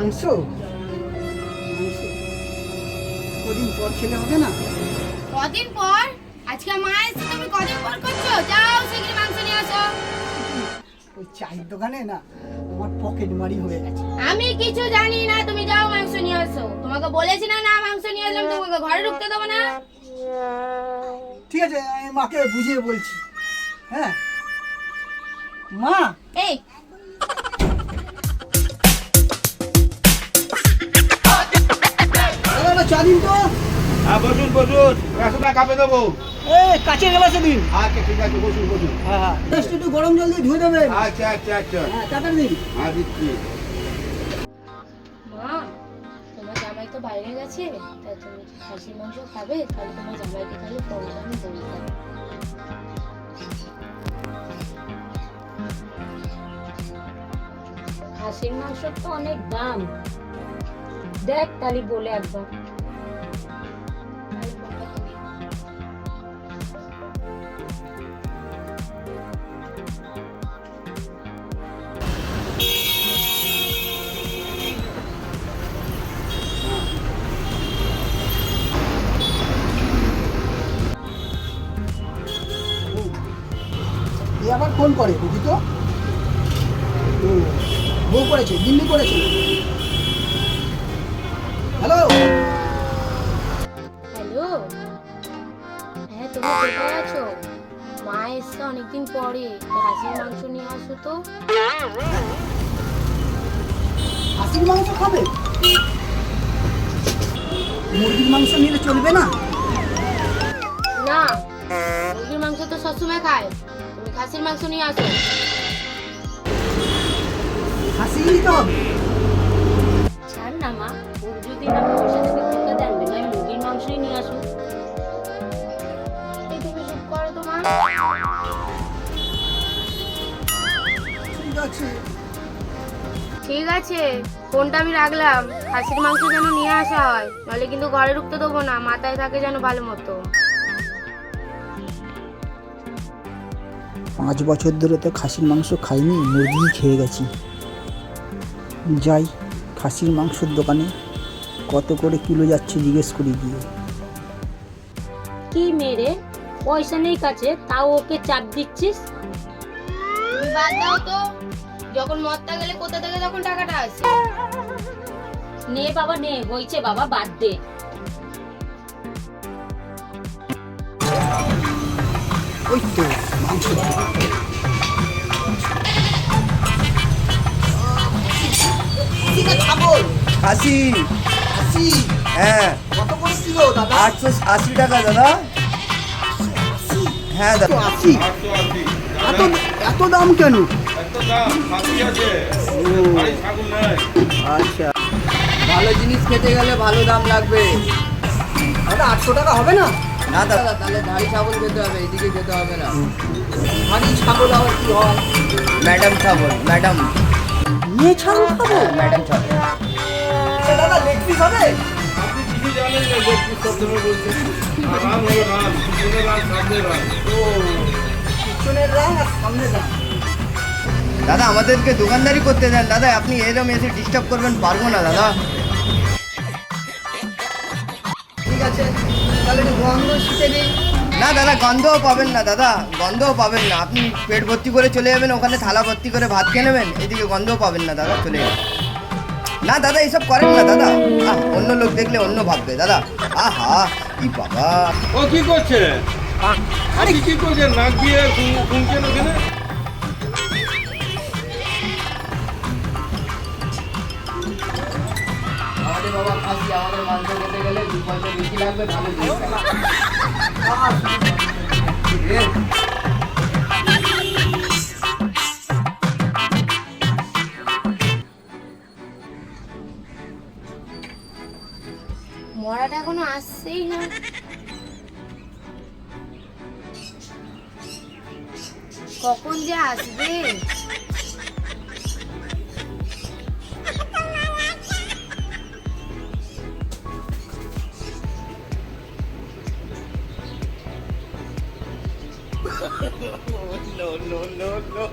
মাংস? মাংস। কদিন পর খেলে হবে না? কদিন পর? আজকে মা এসে তুমি কদিন পর করছ? যাও শিগগির মাংস নিয়ে আসো। ওই চায়ের দোকানে না আমার পকেট মারি হয়ে গেছে। আমি কিছু জানি না তুমি যাও মাংস নিয়ে আসো। তোমাকে বলেছি না না মাংস নিয়ে আসলাম তোমাকে ঘরে ঢুকতে দেবো না। ঠিক আছে আমি মাকে বুঝিয়ে বলছি। হ্যাঁ? মা? এই। চা দিন তো। হ্যাঁ বসুন বসুন। রাস্তাটা কাপে দেবো। এ কাছে গেলাসে দিন। আচ্ছা ঠিক আছে বসুন বসুন। হ্যাঁ হ্যাঁ। একটু গরম জল দিয়ে ধুয়ে দেবেন। আচ্ছা আচ্ছা আচ্ছা। হ্যাঁ তাড়াতাড়ি দিন। হ্যাঁ দিচ্ছি। মা তোমার জামাই তো বাইরে গেছে তা তুমি খাসির মাংস খাবে? তাহলে তোমার জামাইকে তাহলে আমি খাসির মাংসর তো অনেক দাম। দেখ তালি বলে একবার। আবার ফোন করে বুঝি তো? বউ করেছে দিল্লি করেছে। হ্যালো হ্যালো হ্যাঁ তুমি অনেকদিন পরে খাসির মাংস নিয়ে আসো তো। খাসির মাংস খাবে? মুরগির মাংস নিলে চলবে না? না মুরগির মাংস তো সবসময় খায়। তুমি খাসির মাংস নিয়ে আসো। খাসি নিতে হবে। আছে। ঠিক আছে ফোনটা আমি রাখলাম। খাসির মাংস যেন নিয়ে আসা হয় নাহলে কিন্তু ঘরে ঢুকতে দেবো না মাথায় থাকে যেন ভালো মতো। পাঁচ বছর ধরে তো খাসির মাংস খাইনি মুরগি খেয়ে গেছি। যাই খাসির মাংসের দোকানে কত করে কিলো যাচ্ছে জিজ্ঞেস করি গিয়ে। কি মেরে? পয়সা নেই কাছে তাও ওকে চাপ দিচ্ছিস? বাদ দাও তো। যখন মদটা গেলে কোথা থেকে তখন টাকাটা আসে? নে বাবা নে হয়েছে বাবা বাদ দে। ওই তো মাংস আশি আশি হ্যাঁ। কত করে দাদা? আটশো আশি টাকা দাদা। হ্যাঁ দাদা। আশি। এত এত দাম কেন? আচ্ছা। ভালো জিনিস খেতে গেলে ভালো দাম লাগবে। দাদা আটশো টাকা হবে না? না দাদা তাহলে ধাড়ি ছাগল খেতে হবে এদিকে খেতে হবে না। হাড়ি ছাগল আবার কি হয়? ম্যাডাম ছাগল ম্যাডাম। নিয়ে ছাগল খাব? ম্যাডাম ছাগল। দাদা লেগ পিস হবে? আপনি কিছু জানেন না যে কি শব্দটা বলছেন রাম হলো রাম পিছনে রাম সামনে রাম ও পিছনের রাং আর সামনের রাং দাদা আমাদেরকে দোকানদারি করতে দেন। দাদা আপনি এরকম এসে ডিস্টার্ব করবেন পারব না দাদা। ঠিক আছে তাহলে গন্ধ শিখে নিই না দাদা গন্ধও পাবেন না দাদা। গন্ধও পাবেন না। আপনি পেট ভর্তি করে চলে যাবেন ওখানে থালা ভর্তি করে ভাত খেয়ে নেবেন। এদিকে গন্ধও পাবেন না দাদা চলে যাবেন। না দাদা এইসব করেন না দাদা। আহ অন্য লোক দেখলে অন্য ভাববে দাদা। আহা কি বাবা। ও কি করছে? আরে কি করছেন নাক দিয়ে শুনছেন ওখানে? আমাদের খাসি আমাদের মাংস খেতে গেলে দু পয়সা বেশি লাগবে ভালো মরাটা এখনও আসছেই না। কখন যে আসবে? no, no, no, no.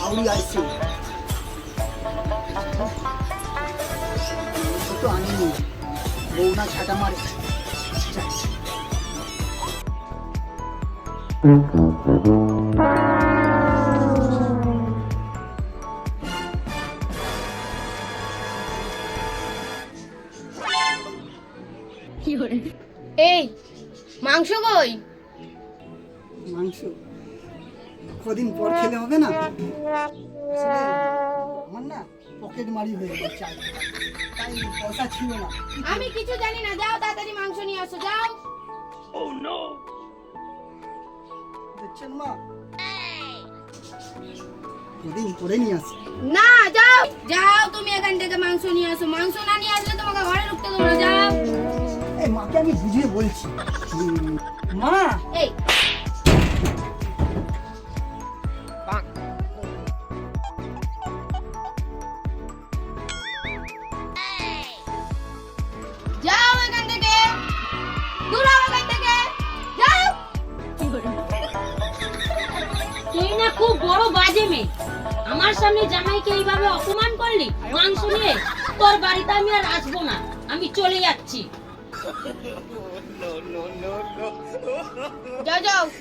아, 우리 아이스. 그것도 아니니. 뭐나 자다 말이야. 진짜. মারে এই মাংস কই? মাংস। কদিন পর খেলে হবে না? আমার না পকেট মারি হয়ে গেছে তাই পয়সা ছিল না। আমি কিছু জানি না যাও তাড়াতাড়ি মাংস নিয়ে আসো যাও। দেখছেন মা? কদিন পরে নিয়ে আসি। না যাও। যাও তুমি এখান থেকে মাংস নিয়ে আসো। মাংস না নিয়ে আসলে তোমাকে ঘরে ঢুকতে দেবো না যাও। এই মাকে আমি বুঝিয়ে বলছি। মা! এই। খুব বড় বাজে মেয়ে। আমার সামনে জামাইকে এইভাবে অপমান করলি? মাংস নিয়ে তোর বাড়িতে আমি আর আসব না। আমি চলে যাচ্ছি। যাও যাও।